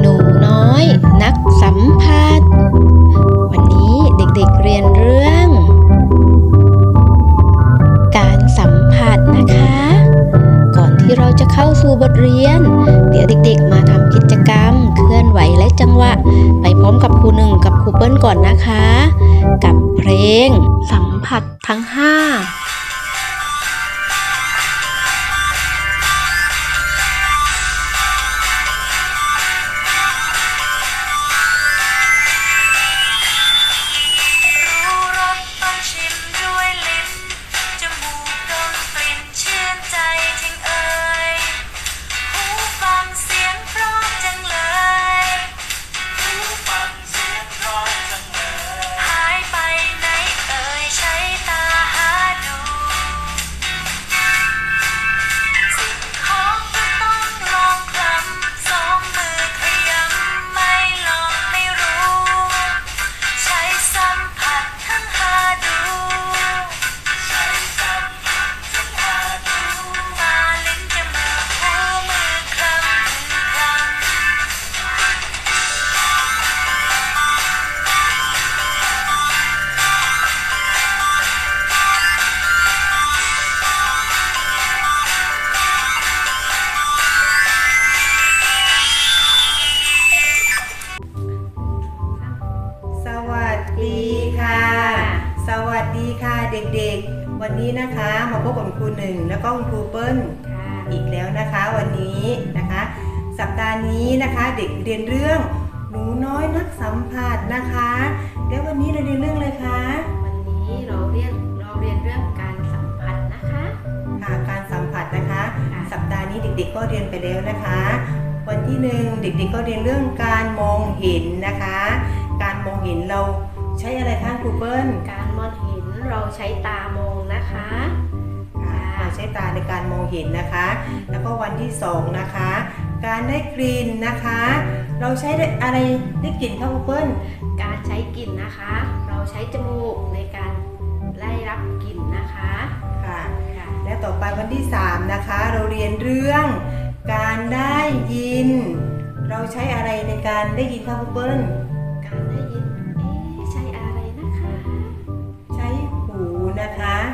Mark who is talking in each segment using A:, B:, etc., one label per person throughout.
A: หนูน้อยนักสัมผัส วันนี้เด็กๆเรียนเรื่อง การสัมผัสนะคะ ก่อนที่เราจะเข้าสู่บทเรียน เดี๋ยวเด็กๆมาทำกิจกรรม เคลื่อนไหวและจังหวะ ไปพร้อมกับครูหนึ่งกับครูเปิ้ลก่อนนะคะ กับเพลง สัมผัสทั้งห้า
B: วันนี้นะคะ
C: มาพบกับคุณครูหนึ่งแล้วก็คุณครูเปิ้ลอีกแล้วนะคะวันนี้นะคะ สัปดาห์นี้นะคะเด็กเรียนเรื่องหนูน้อยนักสัมผัสนะคะ แล้ววันนี้เราเรียนเรื่องอะไรคะ
A: วันนี้เราเรียนเราเรียนเรื่องการสัมผัสนะคะ
C: ค่ะการสัมผัสนะคะ
A: ค่ะ
C: สัปดาห์นี้เด็ก ๆ ก็เรียนไปแล้วนะคะ วันที่หนึ่งเด็ก ๆ ก็เรียนเรื่องการมองเห็นนะคะ การมองเห็นเราใช้อะไรคะครูเปิ้ล
A: การมองเห็น เราใช้ตามองนะคะ
C: ค่ะเราใช้ตาในการมองเห็นนะคะ แล้วก็วันที่สองนะคะ การได้กลิ่นนะคะ เราใช้ได้อะไรได้กลิ่นคะครูเปิ้ล
A: การใช้กลิ่นนะคะ เราใช้จมูกในการไล่รับกลิ่นนะคะ
C: ค่ะ
A: ค่ะ
C: และต่อไปวันที่สามนะคะ เราเรียนเรื่องการได้ยิน เราใช้อะไรในการได้ยินคะครูเปิ้ล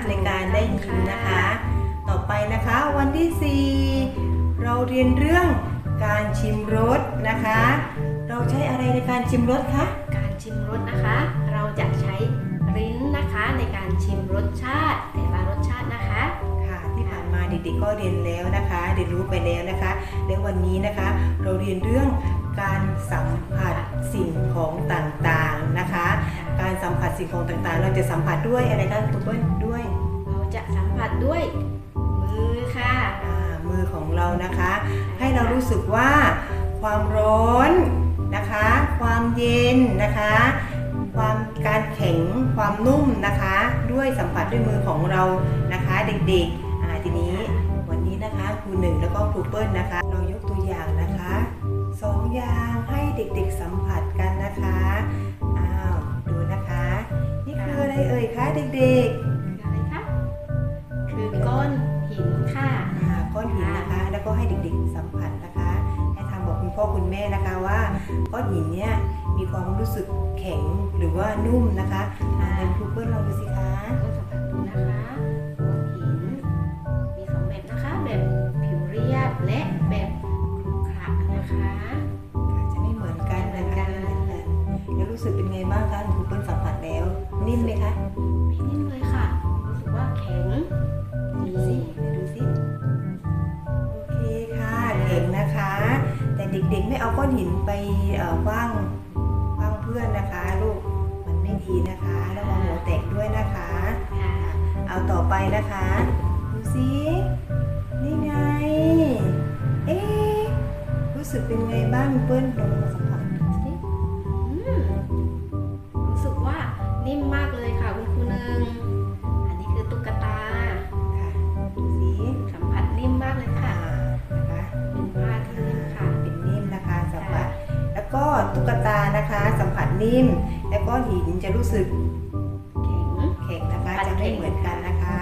A: ใน
C: การได้ยินนะคะ ต่อไปนะคะวันที่ 4 เราเรียนเรื่องการชิมรสนะคะ เราใช้อะไรในการชิมรสคะ
A: การชิมรสนะคะ เราจะใช้ลิ้นนะคะในการชิมรสชาติแต่ละรสชาตินะคะ
C: ค่ะที่ผ่านมาเด็กๆก็เรียนแล้วนะคะเรียนรู้ไปแล้วนะคะ และวันนี้นะคะ เราเรียนเรื่องการสัมผัสสิ่งของต่างๆนะคะการ สัมผัสสิ่งของต่างๆ เราจะสัมผัสด้วยอะไรคะคุณเปิ้ลด้วย
A: เราจะสัมผัสด้วย มือค่ะ
C: อ่ามือของเรานะคะ ให้เรารู้สึกว่าความร้อนนะคะ ความเย็นนะคะ ความการแข็งความนุ่มนะคะ ด้วยสัมผัสด้วยมือของเรานะคะ เด็กๆอ่าทีนี้วันนี้นะคะครูหนึ่งแล้วก็ครูเปิ้ลนะคะ เรายกตัวอย่างนะคะสองอย่างให้เด็กๆสัมผัสกันนะคะ ออะไรเอ่ยคะเด็กๆ
A: อะไรคะคือก้อนหินค่ะ
C: อ่าก้อนหินนะคะ แล้วก็ให้เด็กๆสัมผัสนะคะ ให้ทางบอกคุณพ่อคุณแม่นะคะว่าก้อนหินเนี่ยมีความรู้สึกแข็งหรือว่านุ่มนะคะ เด็
A: ก
C: ๆ ไม่เอาก้อนหินไปเอ่อคว้างคว้างเพื่อนนะคะ ลูกมันไม่ดีนะคะระวังหัวแตกด้วยนะคะ
A: ค่ะ
C: เอาต่อไปนะคะดูสินี่ไง เอ๊ะรู้สึกเป็นไงบ้างเปิ้ลลองมาสัมผัส
A: ตุ๊กตานะ
C: คะ สัมผัสนิ่ม แล้วก็หินจะรู้สึก
A: แข็ง
C: แข็งนะคะจะไม่เหมือนกันนะคะ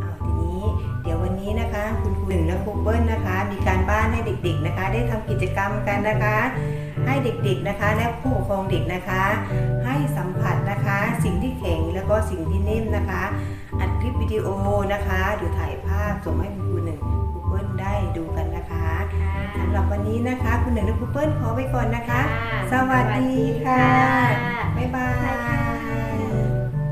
C: เอาทีนี้เดี๋ยววันนี้นะคะ คุณครูหนึ่งและครูเปิ้ลนะคะ มีการบ้านให้เด็ก ๆนะคะ ได้ทำกิจกรรมกันนะคะ ให้เด็กๆนะคะ และผู้ปกครองเด็กนะคะ ให้สัมผัสนะคะ สิ่งที่แข็งแล้วก็สิ่งที่นิ่มนะคะ อัดคลิปวิดีโอนะคะ หรือถ่ายภาพส่งให้คุณครูหนึ่ง นนี้นะคะ คุณหนึ่งและครูเปิ้ลขอไปก่อนนะคะ สวัสดีค่ะ บ๊ายบาย